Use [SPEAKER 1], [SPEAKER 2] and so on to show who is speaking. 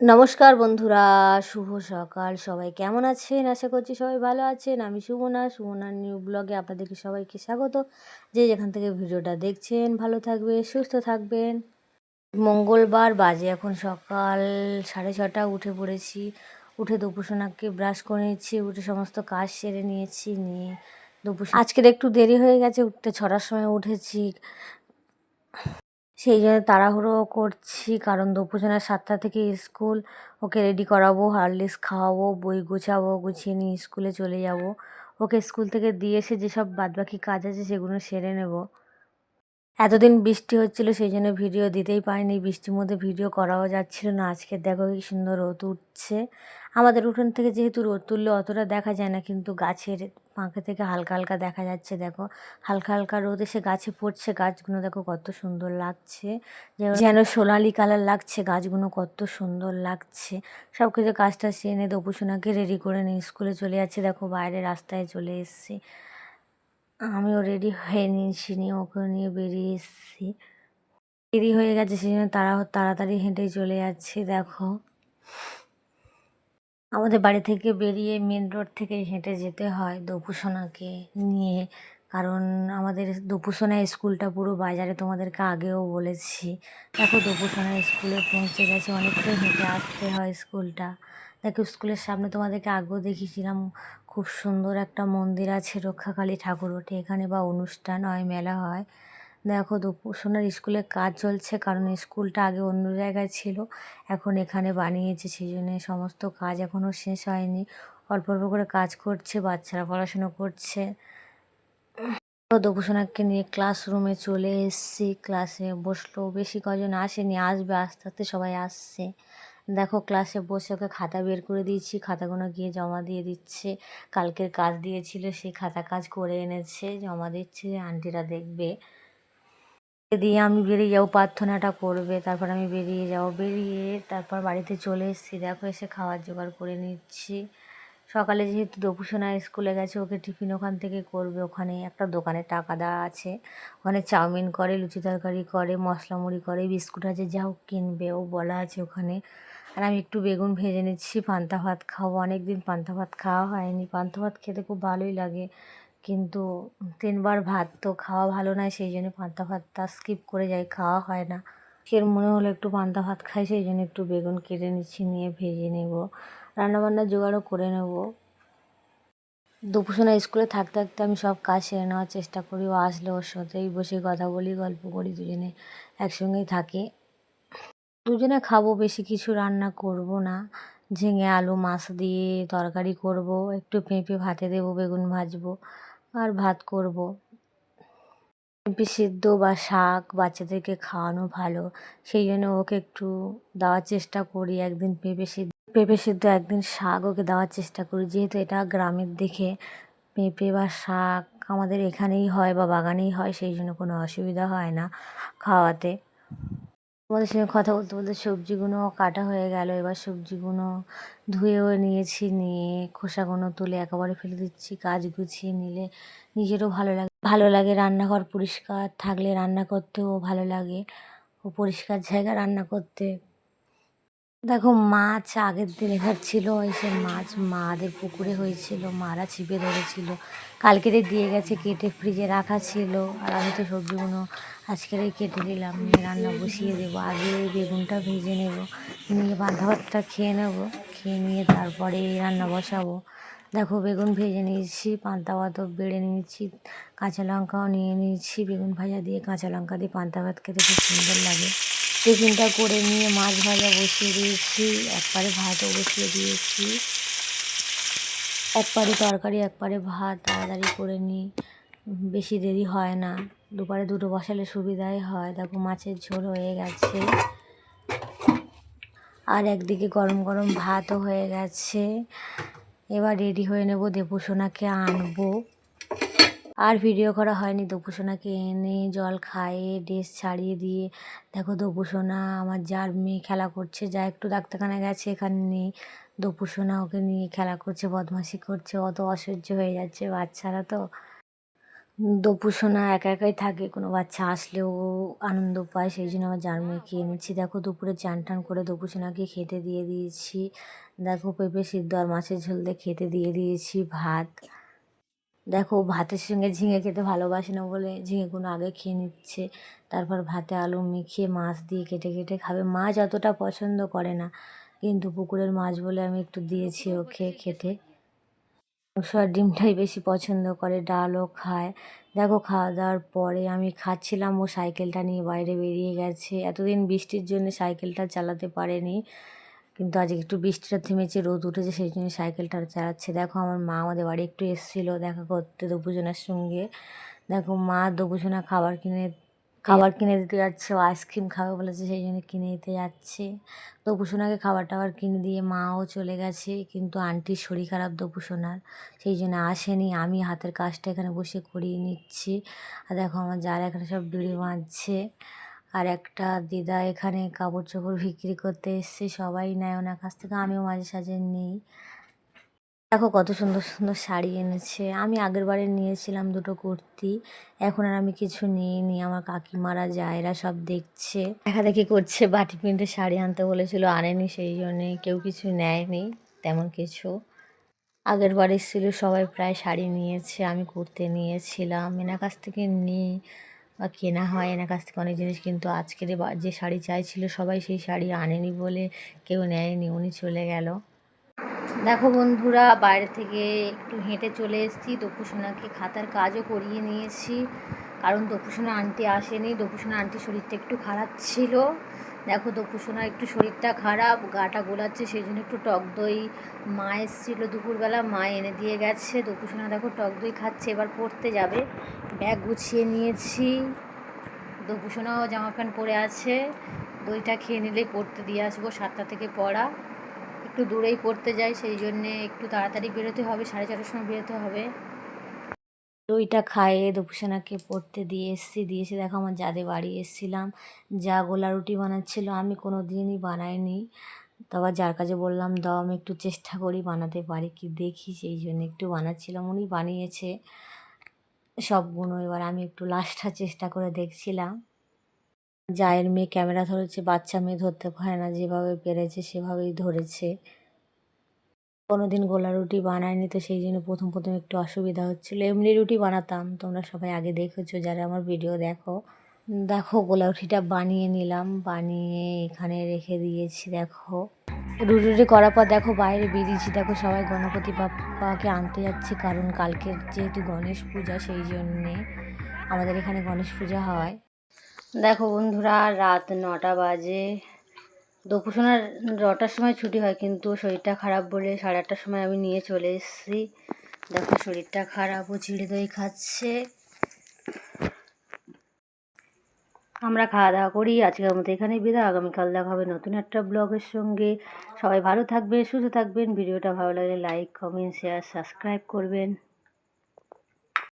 [SPEAKER 1] নমস্কার বন্ধুরা, শুভ সকাল। সবাই কেমন আছেন? আশা করছি সবাই ভালো আছেন। আমি সুমনা, সুমনার নিউ ব্লগে আপনাদেরকে সবাইকে স্বাগত। যে যেখান থেকে ভিডিওটা দেখছেন, ভালো থাকবে সুস্থ থাকবেন। মঙ্গলবার বাজে এখন সকাল সাড়ে ছটা, উঠে পড়েছি। উঠে দুপুরসোনাকে ব্রাশ করে নিচ্ছি উঠে সমস্ত কাজ সেরে নিয়েছি, নিয়ে দুপুর আজকের একটু দেরি হয়ে গেছে, উঠতে ছটার সময় উঠেছি। সেই জন্য তাড়াহুড়ো করছি, কারণ দুপুরজনের সাতটা থেকে স্কুল, ওকে রেডি করাবো হারলিক্স খাওয়াবো, বই গুছাবো, গুছিয়ে নিয়ে স্কুলে চলে যাব। ওকে স্কুল থেকে দিয়ে এসে যেসব বাদবাকি কাজ আছে সেগুলো সেরে নেব। এতদিন বৃষ্টি হচ্ছিল, সেই জন্য ভিডিও দিতেই পারিনি। বৃষ্টির মধ্যে ভিডিও করাও যাচ্ছিল না। আজকে দেখো কি সুন্দর রোদ উঠছে। আমাদের উঠোন থেকে যেহেতু রোদ তুললে অতটা দেখা যায় না, কিন্তু গাছের পাঁকে থেকে হালকা হালকা দেখা যাচ্ছে, দেখো। হালকা হালকা রোদ এসে গাছে পড়ছে, গাছগুলো দেখো কত সুন্দর লাগছে। যেন সোনালি কালার লাগছে, গাছগুলো কত সুন্দর লাগছে। সব কিছু গাছটা সেরে এনে দপুসোনাকে রেডি করে নিয়ে স্কুলে চলে যাচ্ছে, দেখো বাইরে রাস্তায় চলে এসেছি। আমিও রেডি হয়ে নিয়েছি নিয়ে ওকে নিয়ে বেরিয়ে এসেছি। দেরি হয়ে গেছে, সেই জন্য তারা তাড়াতাড়ি হেঁটে চলে যাচ্ছে, দেখো। আমাদের বাড়ি থেকে বেরিয়ে মেন রোড থেকে হেঁটে যেতে হয় দপুসোনাকে নিয়ে। কারণ আমাদের দপুসোনা স্কুলটা পুরো বাজারে তোমাদেরকে আগেও বলেছি। দেখো দপুসোনা স্কুলে পৌঁছে গেছে, অনেকটাই হেঁটে আসতে হয় স্কুলটা। দেখো স্কুলের সামনে তোমাদেরকে আগেও দেখিয়েছিলাম, খুব সুন্দর একটা মন্দির আছে রক্ষাকালী ঠাকুর ওঠে। এখানে বা অনুষ্ঠান হয়, মেলা হয়। দেখো দুপুর, সোনার স্কুলে কাজ চলছে কারণ স্কুলটা আগে অন্য জায়গায় ছিল, এখন এখানে বানিয়েছে, সেই জন্য সমস্ত কাজ এখনও শেষ হয়নি। অল্প অল্প করে কাজ করছে, বাচ্চারা পড়াশুনো করছে। দপুসোনাকে নিয়ে ক্লাসরুমে চলে এসছি, ক্লাসে বসল, বেশি কজন আসেনি, আসবে আস্তে আস্তে সবাই আসছে। দেখো ক্লাসে বসে ওকে খাতা বের করে দিয়েছি, খাতাগুলো গিয়ে জমা দিয়ে দিচ্ছে। কালকের কাজ দিয়েছিল সেই খাতা কাজ করে এনেছে, জমা দিচ্ছে, আন্টিরা দেখবে। দিয়ে আমি বেরিয়ে যাব, প্রার্থনাটা করবে, তারপর আমি বেরিয়ে যাব। বেরিয়ে তারপর বাড়িতে চলে এসেছি, দেখো এসে খাওয়ার জোগাড় করে নিচ্ছি। সকালে যেহেতু দপুসোনা স্কুলে গেছে, ওকে টিফিন ওখান থেকে করবে। ওখানে একটা দোকানে টাকা দেওয়া আছে। ওখানে চাউমিন করে, লুচি তরকারি করে মশলা মুড়ি করে, বিস্কুট আছে, যা হোক কিনবে, ও বলা আছে ওখানে। আর আমি একটু বেগুন ভেজে নিচ্ছি, পান্তা ভাত খাব। অনেক দিন পান্তা ভাত খাওয়া হয়নি। পান্তা ভাত খেতে খুব ভালোই লাগে, কিন্তু তিনবার ভাত তো খাওয়া ভালো নয়, সেই জন্য পান্তা ভাতটা স্কিপ করে যাই, খাওয়া হয় না। ফের মনে হলো একটু পান্তা ভাত খাই, সেই জন্য একটু বেগুন কেটে নিচ্ছি, নিয়ে ভেজে নেব। রান্নাবান্না জোগাড়ও করে নেব। দুপুরসোনা স্কুলে থাকতে থাকতে আমি সব কাজ সেরে নেওয়ার চেষ্টা করি। ও আসলে ওর সাথেই বসে কথা বলি, গল্প করি, দুজনে একসঙ্গেই থাকি। দুজনে খাব, বেশি কিছু রান্না করব না। ঝিঙে, আলু, মাছ দিয়ে তরকারি করব, একটু পেঁপে ভাতে দেবো, বেগুন ভাজবো আর ভাত করব। পেঁপে সিদ্ধ বা শাক বাচ্চাদেরকে খাওয়ানো ভালো, সেই জন্য ওকে একটু দেওয়ার চেষ্টা করি একদিন পেঁপে সিদ্ধ। পেঁপে সিদ্ধ একদিন শাক ওকে দেওয়ার চেষ্টা করি, যেহেতু এটা গ্রামের দিকে। পেঁপে বা শাক আমাদের এখানেই হয় বা বাগানেই হয়, সেই জন্য কোনো অসুবিধা হয় না খাওয়াতে। তোমাদের সঙ্গে কথা বলতে বলতে সবজিগুলো কাটা হয়ে গেল। এবার সবজিগুলো ধুয়েও নিয়েছি, নিয়ে খোসাগুলো তুলে একেবারে ফেলে দিচ্ছি, কাজ গুছিয়ে নিলে নিজেরও ভালো লাগে। ভালো লাগে রান্নাঘর পরিষ্কার থাকলে রান্না করতেও ভালো লাগে, ও পরিষ্কার জায়গা রান্না করতে। দেখো মাছ আগের দিন এখানে ছিল এসে মাছ মাদের পুকুরে হয়েছিল, মারা ছিপে ধরেছিল। কালকেরে দিয়ে গেছে, কেটে ফ্রিজে রাখা ছিল, আর আমি তো সবজিগুলো আজকেরই কেটে দিলাম নিয়ে রান্না বসিয়ে দেবো। আগে বেগুনটা ভেজে নেব, নিয়ে বাঁধা ভাতটা খেয়ে নেব, খেয়ে নিয়ে তারপরে রান্না বসাবো। দেখো বেগুন ভেজে নিয়েছি, পান্তা ভাতও বেড়ে নিয়েছি, কাঁচা লঙ্কাও নিয়ে নিয়েছি। বেগুন ভাজা দিয়ে কাঁচা লঙ্কা দিয়ে পান্তা ভাত খেতে খুব সুন্দর লাগে। টিফিনটা করে নিয়ে মাছ ভাজা বসিয়ে দিয়েছি, একবারে ভাতও বসিয়ে দিয়েছি। একবারে তরকারি, একবারে ভাত, তাড়াতাড়ি করে নিই, বেশি দেরি হয় না। দুপারে দুটো বসালে সুবিধাই হয়। দেখো মাছের ঝোল হয়ে গেছে। আর একদিকে গরম গরম ভাতও হয়ে গেছে। এবার রেডি হয়ে নেব, দেবসোনাকে আনব। আর ভিডিও করা হয়নি দপুসোনাকে এনে জল খাইয়ে, ড্রেস ছাড়িয়ে দিয়ে। দেখো দপুসোনা আমার যার মেয়ে খেলা করছে, যা একটু ডাক্তারখানা গেছে, এখানে নেই। দপুসোনা ওকে নিয়ে খেলা করছে, বদমাশি করছে, অত অসহ্য হয়ে যাচ্ছে বাচ্চারা তো। দপুসোনা একা একাই থাকে, কোনো বাচ্চা আসলেও আনন্দ পায়, সেই জন্য আমার জার মেয়েকে এনেছি দেখো দুপুরে চান টান করে দপুসোনাকে খেতে দিয়ে দিয়েছি। দেখো পেঁপে সিদ্ধ আর মাছের ঝোল দিয়ে খেতে দিয়ে দিয়েছি ভাত। দেখো ভাতের সঙ্গে ঝিঙে খেতে ভালোবাসে না বলে ঝিঙেগুলো আগে খেয়ে নিচ্ছে। তারপর ভাতে আলু মেখে মাছ দিয়ে কেটে কেটে খাবে। মাছ অতটা পছন্দ করে না, কিন্তু পুকুরের মাছ বলে আমি একটু দিয়েছি ওকে খেতে। মাংস ডিমটাই বেশি পছন্দ করে, ডালও খায়। দেখো খাওয়া দাওয়ার পরে আমি খাচ্ছিলাম, ও সাইকেলটা নিয়ে বাইরে বেরিয়ে গেছে। এতদিন বৃষ্টির জন্য সাইকেলটা চালাতে পারেনি, কিন্তু আজকে একটু বৃষ্টিটা থেমেছে, রোদ উঠেছে, সেই জন্য সাইকেলটা চালাচ্ছে। দেখো আমার মা আমাদের বাড়ি একটু এসেছিল, দেখা করতে দপুজনার সঙ্গে। দেখো মা দপুজনা খাবার কিনে খাবার কিনে দিতে যাচ্ছে ও আইসক্রিম খাবে বলেছে সেই জন্য কিনে দিতে যাচ্ছে। দপুসোনাকে খাবার টাবার কিনে দিয়ে মাও চলে গেছে কিন্তু আন্টির শরীর খারাপ দপুসোনার সেই জন্য আসেনি আমি হাতের কাজটা এখানে বসে করিয়ে নিচ্ছি। আর দেখো আমার যারা এখানে সব বিড়ি বাঁধছে আর একটা দিদা এখানে কাপড় চোপড় বিক্রি করতে এসছে সবাই নেয় ওনার কাছ থেকে আমিও মাঝে সাঝে নিই। দেখো কত সুন্দর সুন্দর শাড়ি এনেছে। আমি আগের বারে নিয়েছিলাম দুটো কুর্তি। এখন আর আমি কিছু নিইনি। আমার কাকিমারা যায়রা সব দেখছে। দেখা দেখি করছে, বাটি প্রিন্টে শাড়ি আনতে বলেছিল, আনেনি সেই জন্যে কেউ কিছু নেয়নি, তেমন কিছু। আগের বার এসেছিল সবাই প্রায় শাড়ি নিয়েছে, আমি কুর্তি নিয়েছিলাম। এনার কাছ থেকে নিই বা কেনা হয় এনার কাছ থেকে অনেক জিনিস, কিন্তু আজকের যে শাড়ি চাইছিল, সবাই সেই শাড়ি আনেনি বলে কেউ নেয়নি, উনি চলে গেল। দেখো বন্ধুরা, বাইরে থেকে একটু হেঁটে চলে এসেছি। দপুসোনাকে খাতার কাজও করিয়ে নিয়েছি কারণ দপুসোনা আন্টি আসেনি। দপুসোনা আন্টির শরীরটা একটু খারাপ ছিল। দেখো দপুসোনা একটু শরীরটা খারাপ, গাটা গোলাচ্ছে, সেই জন্য একটু টক দই মা এসেছিল দুপুরবেলা, মা এনে দিয়ে গেছে। দপুসোনা দেখো টক দই খাচ্ছে, এবার পড়তে যাবে। ব্যাগ গুছিয়ে নিয়েছি। দপুসোনাও জামা প্যান্ট পরে আছে। দইটা খেয়ে নিলেই পড়তে দিয়ে আসব সাতটা থেকে পড়া। একটু দূরেই পড়তে যাই, সেই জন্যে একটু তাড়াতাড়ি বেরোতে হবে, সাড়ে চারটার সময় বেরোতে হবে। দইটা খাইয়ে দুপুসোনাকে পড়তে দিয়ে এসছি দিয়েছি দেখো আমার যাদের বাড়ি এসেছিলাম। যা গোলা রুটি বানাচ্ছিল আমি কোনো দিনই বানাইনি। তারপর যার কাছে বললাম, দাও, আমি একটু চেষ্টা করি বানাতে পারি কি দেখি। সেই জন্য একটু বানাচ্ছিলাম, উনি বানিয়েছে। সবগুলো এবার আমি একটু লাস্টটা চেষ্টা করে দেখছিলাম। জায়ের মেয়ে ক্যামেরা ধরেছে, বাচ্চা মেয়ে ধরতে পারে না, যেভাবে পেরেছে সেভাবেই ধরেছে। কোনো দিন গোলা রুটি বানায়নি তো সেই জন্য প্রথম প্রথম একটু অসুবিধা হচ্ছিল। এমনি রুটি বানাতাম, তোমরা সবাই আগে দেখেছ, যারা আমার ভিডিও দেখো। দেখো, গোলা রুটিটা বানিয়ে নিলাম, বানিয়ে এখানে রেখে দিয়েছি, দেখো। রুটি করার পর দেখো বাইরে বেরিয়েছি, দেখো সবাই গণপতি বাপ্পাকে আনতে যাচ্ছে, কারণ কালকের যেহেতু গণেশ পূজা, সেই জন্যে আমাদের এখানে গণেশ পূজা হয়। দেখো বন্ধুরা, রাত নটা বাজে। দুপুরসোনার নটার সময় ছুটি হয়, কিন্তু শরীরটা খারাপ বলে সাড়ে আটটার সময় আমি নিয়ে চলে এসেছি। দেখো শরীরটা খারাপ, ও চিড়ে দই খাচ্ছে। আমরা খাওয়া দাওয়া করি, আজকের মতো এখানে বিদায়। আগামীকাল দেখা হবে নতুন একটা ব্লগের সঙ্গে। সবাই ভালো থাকবে সুস্থ থাকবেন। ভিডিওটা ভালো লাগলে লাইক কমেন্ট শেয়ার সাবস্ক্রাইব করবেন।